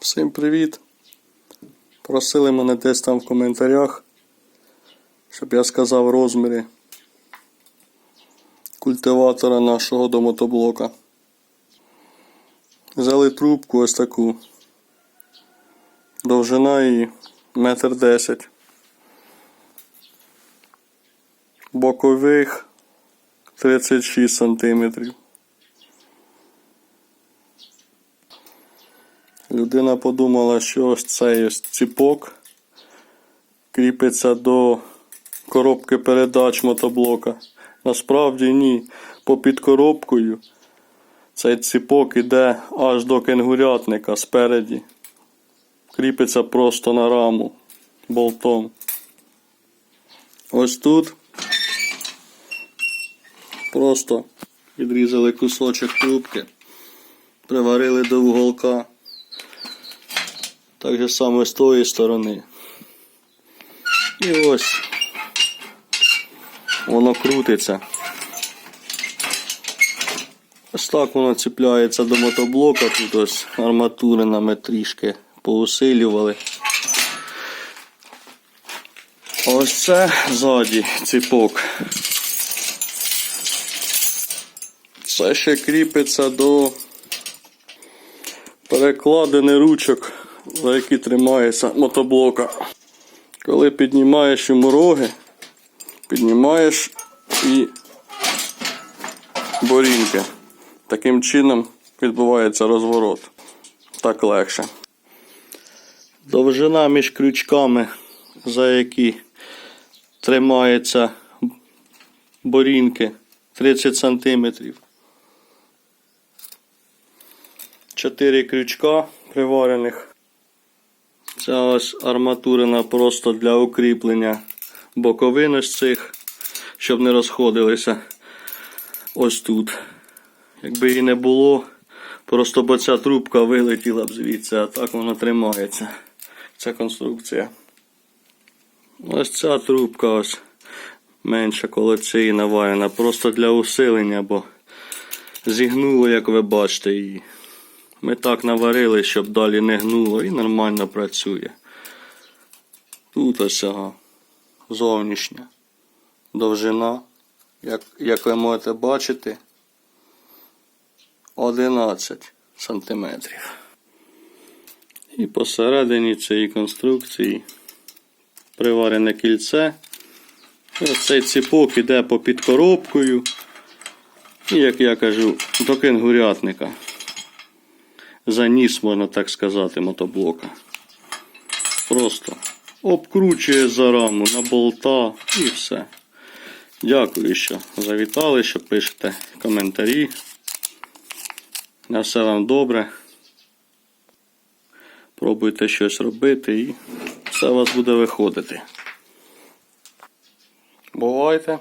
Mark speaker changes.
Speaker 1: Всім привіт! Просили мене десь там в коментарях, щоб я сказав розміри культиватора нашого до мотоблока. Взяли трубку ось таку. Довжина її метр десять. Бокових 36 сантиметрів. Людина подумала, що ось цей ось ціпок кріпиться до коробки передач мотоблока. Насправді ні. Попід коробкою цей ціпок іде аж до кенгурятника спереді. Кріпиться просто на раму болтом. Ось тут просто відрізали кусочок трубки, приварили до уголка. Так же саме з тої сторони. І ось воно крутиться. Ось так воно ціпляється до мотоблока. Тут ось арматури ми трішки поусилювали. Ось це ззаді ціпок. Це ще кріпиться до перекладини ручок, за які тримається мотоблока. Коли піднімаєш йому роги, піднімаєш і борінки. Таким чином відбувається розворот. Так легше. Довжина між крючками, за які тримаються борінки 30 сантиметрів. Чотири крючка приварених. Це ось арматурина просто для укріплення боковин ось цих, щоб не розходилися ось тут. Якби її не було, просто бо ця трубка вилетіла б звідси, а так воно тримається. Ця конструкція. Ось ця трубка ось менша коло цієї наварена, просто для усилення, бо зігнуло, як ви бачите її. Ми так наварили, щоб далі не гнуло і нормально працює. Тут ось ага, зовнішня довжина, як, як ви можете бачити, 11 сантиметрів. І посередині цієї конструкції приварене кільце. І оцей ціпок іде попід коробкою. І, як я кажу, до кенгурятника заніс, можна так сказати, мотоблока. Просто обкручує за раму на болта і все. Дякую, що завітали, що пишете коментарі. На все вам добре. Пробуйте щось робити і все у вас буде виходити. Бувайте!